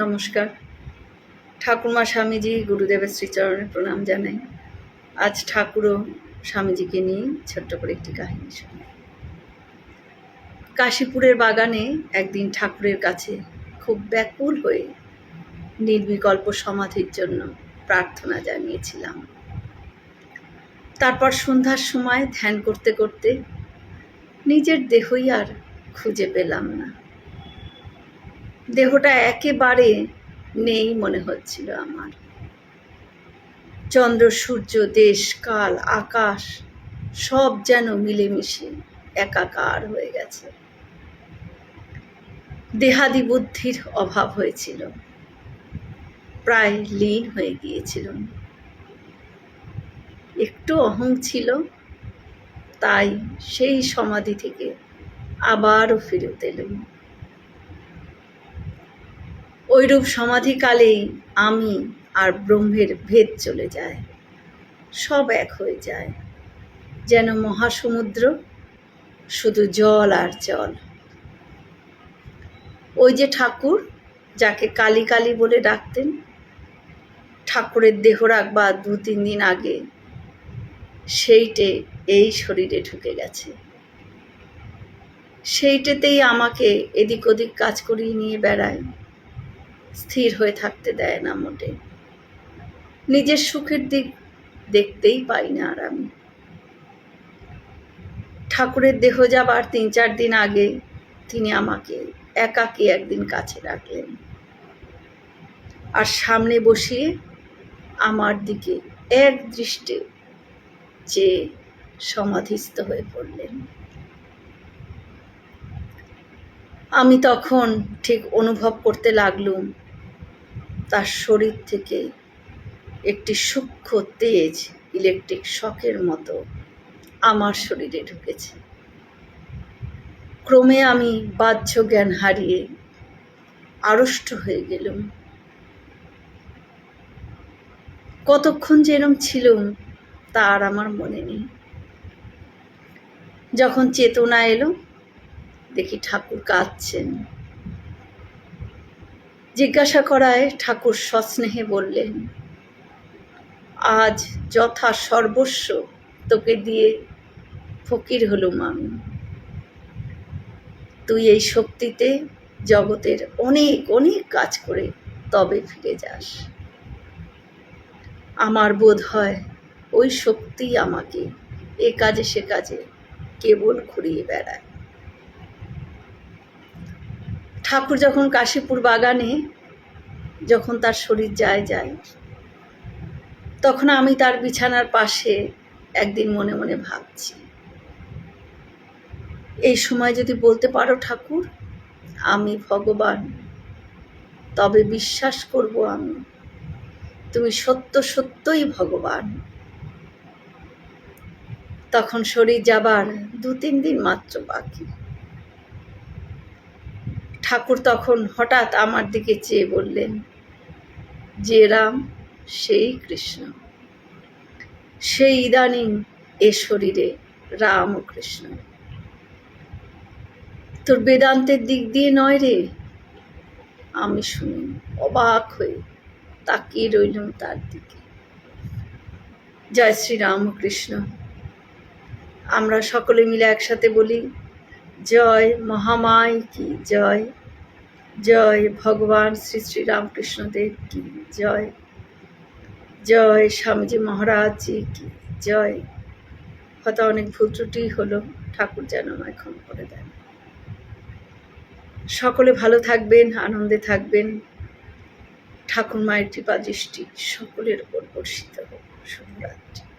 নমস্কার। ঠাকুরমা স্বামীজি গুরুদেবের শ্রীচরণে প্রণাম জানাই। আজ ঠাকুরও স্বামীজিকে নিয়ে ছোট্ট করে একটি কাহিনী শুনি। কাশীপুরের বাগানে একদিন ঠাকুরের কাছে খুব ব্যাকুল হয়ে নির্বিকল্প সমাধির জন্য প্রার্থনা জানিয়েছিলাম। তারপর সন্ধ্যার সময় ধ্যান করতে করতে নিজের দেহই আর খুঁজে পেলাম না। দেহটা একেবারে নেই মনে হচ্ছিল আমার। চন্দ্র, সূর্য, দেশ, কাল, আকাশ, সব যেন মিলেমিশে একাকার হয়ে গেছে। দেহাদি বুদ্ধির অভাব হয়েছিল। প্রায় লীন হয়ে গিয়েছিল একটু অহং ছিল, তাই সেই সমাধি থেকে আবারও ফেরত এলুম। ওইরূপ সমাধিকালেই আমি আর ব্রহ্মের ভেদ চলে যায়, সব এক হয়ে যায়। যেন মহাসমুদ্র, শুধু জল আর জল। ওই যে ঠাকুর, যাকে কালী কালী বলে ডাকতেন, ঠাকুরের দেহ রাখবার দু তিন দিন আগে, সেইটে এই শরীরে ঢুকে গেছে। সেইটেতেই আমাকে এদিক ওদিক কাজ করিয়ে নিয়ে বেড়ায়। স্থির হয়ে থাকতে দেয় না মোটে। নিজের সুখের দিক দেখতেই পাই না আর আমি। ঠাকুরের দেহ যাবার তিন চার দিন আগে তিনি আমাকে একাকে একদিন কাছে রাখলেন। আর সামনে বসিয়ে আমার দিকে এক দৃষ্টে চেয়ে সমাধিস্থ হয়ে পড়লেন। আমি তখন ঠিক অনুভব করতে লাগলুম, তার শরীর থেকে একটি সূক্ষ্ম তেজ ইলেকট্রিক শকের মতো আমার শরীরে ঢুকেছে। ক্রমে আমি বাহ্য জ্ঞান হারিয়ে আড়ষ্ট হয়ে গেলুম। কতক্ষণ যেরম ছিলুম তার আমার মনে নেই। যখন চেতনা এলো দেখি ঠাকুর কাঁদছেন। জিজ্ঞাসা করায় ঠাকুর সস্নেহে বললেন, আজ যথা সর্বস্ব তোকে দিয়ে ফকির হলুম আমি। তুই এই শক্তিতে জগতের অনেক অনেক কাজ করে তবে ফিরে যাস। আমার বোধ হয় ওই শক্তি আমাকে এ কাজে সে কাজে কেবল ঘুরিয়ে বেড়ায়। ঠাকুর যখন কাশীপুর বাগানে যখন তার শরীর যায় যায়, তখন আমি তার বিছানার পাশে একদিন মনে মনে ভাবছি, এই সময় যদি বলতে পারো ঠাকুর, আমি ভগবান, তবে বিশ্বাস করব আমি, তুমি সত্য সত্যই ভগবান। তখন শরীর যাবার দু তিন দিন মাত্র বাকি। ঠাকুর তখন হঠাৎ আমার দিকে চেয়ে বললেন, যে রাম, সেই কৃষ্ণ। সেই ইদানিং এ শরীরে রাম ও কৃষ্ণ। তোর বেদান্তের দিক দিয়ে নয় রে আমি শুনি অবাক হয়ে তাকিয়ে রইলাম তার দিকে। জয় শ্রী রামকৃষ্ণ আমরা সকলে মিলে একসাথে বলি জয় মহামায় কি জয়? জয় ভগবান শ্রী শ্রী রামকৃষ্ণদেব কি জয়? জয় স্বামীজি মহারাজজি কি জয়? হয়তো অনেক ভুল ত্রুটি হলো, ঠাকুর যেন আমায় ক্ষমা করে দেন। সকলে ভালো থাকবেন, আনন্দে থাকবেন। ঠাকুর মায়ের কৃপা দৃষ্টি সকলের উপর বর্ষিত হোক। শুভরাত্রি।